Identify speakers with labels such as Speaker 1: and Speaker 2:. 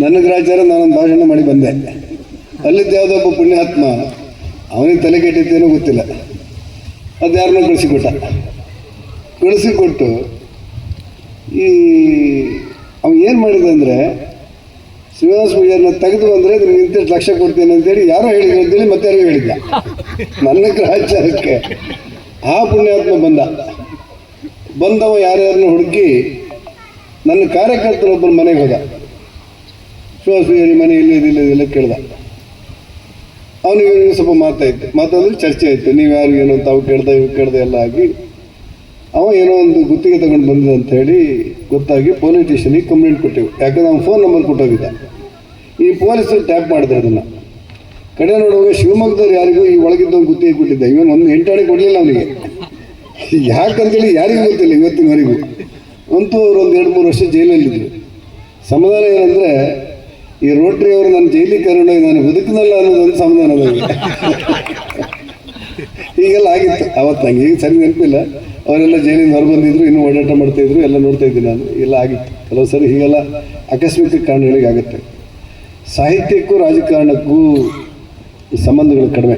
Speaker 1: ನನ್ನ ಗ್ರಾಚಾರ ನಾನೊಂದು ಭಾಷಣ ಮಾಡಿ ಬಂದೆ. ಅಲ್ಲಿದ್ದ ಯಾವುದೋ ಒಬ್ಬ ಪುಣ್ಯಾತ್ಮ ಅವನಿಗೆ ತಲೆ ಕೆಟ್ಟಿದ್ದೇನೋ ಗೊತ್ತಿಲ್ಲ. ಅದು ಯಾರನ್ನೋ ಕಳಿಸಿಕೊಟ್ಟ. ಕಳಿಸಿಕೊಟ್ಟು ಈ ಅವನು ಏನು ಮಾಡಿದ ಅಂದರೆ, ಶ್ರೀನಿವಾಸ ಪೂಜಾರನ್ನ ತೆಗೆದು ಬಂದರೆ ನಿಮ್ಗೆ ಇಂತಿಷ್ಟು ಲಕ್ಷ ಕೊಡ್ತೇನೆ ಅಂತೇಳಿ ಯಾರೋ ಹೇಳಿದ್ರು ಅಂತೇಳಿ ಮತ್ತೆ ಯಾರೋ ಹೇಳಿದ್ದ. ನನ್ನ ಗ್ರಹಚಾರಕ್ಕೆ ಆ ಪುಣ್ಯಾತ್ಮ ಬಂದ. ಬಂದವ ಯಾರ್ಯಾರನ್ನ ಹುಡುಕಿ ನನ್ನ ಕಾರ್ಯಕರ್ತರೊಬ್ಬರು ಮನೆಗೆ ಹೋದ. ಪೂಜಾರಿ ಮನೆ ಇಲ್ಲದಿಲ್ಲ ಇದೆಲ್ಲ ಕೇಳ್ದ. ಅವನಿಗೆ ಇವ್ನಿಗೆ ಸ್ವಲ್ಪ ಮಾತಾಯ್ತು ಮಾತಾಡಿದ್ರೆ ಚರ್ಚೆ ಆಯಿತು ನೀವು ಯಾರು ಏನು ಅಂತ ಅವು ಕೇಳ್ದೆ ಇವು ಕೇಳ್ದೆ ಎಲ್ಲ ಆಗಿ ಅವ ಏನೋ ಒಂದು ಗುತ್ತಿಗೆ ತಗೊಂಡು ಬಂದಿದೆ ಅಂತ ಹೇಳಿ ಗೊತ್ತಾಗಿ ಪೊಲೀಸ್ ಸ್ಟೇಷನಿಗೆ ಕಂಪ್ಲೇಂಟ್ ಕೊಟ್ಟೆವು. ಯಾಕಂದ್ರೆ ಅವ್ನು ಫೋನ್ ನಂಬರ್ ಕೊಟ್ಟೋಗಿದ್ದ. ಈ ಪೊಲೀಸರು ಟ್ಯಾಪ್ ಮಾಡಿದ್ರು ಅದನ್ನು. ಕಡೆ ನೋಡುವಾಗ ಶಿವಮೊಗ್ಗದವ್ರು ಯಾರಿಗೂ ಈ ಒಳಗಿದ್ದವ್ನು ಗುತ್ತಿಗೆ ಕೊಟ್ಟಿದ್ದ. ಇವನ್ ಒಂದು ಎಂಟಾಣೆ ಕೊಡಲಿಲ್ಲ ಅವನಿಗೆ. ಯಾಕಂತೇಳಿ ಯಾರಿಗೂ ಗೊತ್ತಿಲ್ಲ ಇವತ್ತಿನವರೆಗೂ. ಅಂತೂ ಅವ್ರು ಒಂದು ಎರಡು ಮೂರು ವರ್ಷ ಜೈಲಲ್ಲಿದ್ದರು ಸಮಾಧಾನ ಏನಂದರೆ ಈ ರೋಟ್ರಿ ಅವರು ನನ್ನ ಜೈಲಿಗೆ ಕರ್ಕೊಂಡೋಗಿ ನಾನು ಬದುಕಿನಲ್ಲ ಅನ್ನೋದೊಂದು ಸಮಾಧಾನ ಈಗೆಲ್ಲ ಆಗಿತ್ತು. ಅವತ್ತು ನಂಗೆ ಈಗ ಸರಿ ನೆನಪಿಲ್ಲ. ಅವರೆಲ್ಲ ಜೈಲಿಂದ ಹೊರ ಬಂದಿದ್ರು ಇನ್ನೂ ಓಡಾಟ ಮಾಡ್ತಾ ಇದ್ರು, ಎಲ್ಲ ನೋಡ್ತಾ ಇದ್ದೀನಿ ನಾನು. ಎಲ್ಲ ಆಗಿತ್ತು. ಕೆಲವು ಸರಿ ಹೀಗೆಲ್ಲ ಆಕಸ್ಮಿಕ ಕಾರಣಗಳಿಗೆ ಆಗುತ್ತೆ ಸಾಹಿತ್ಯಕ್ಕೂ ರಾಜಕಾರಣಕ್ಕೂ ಸಂಬಂಧಗಳು ಕಡಿಮೆ.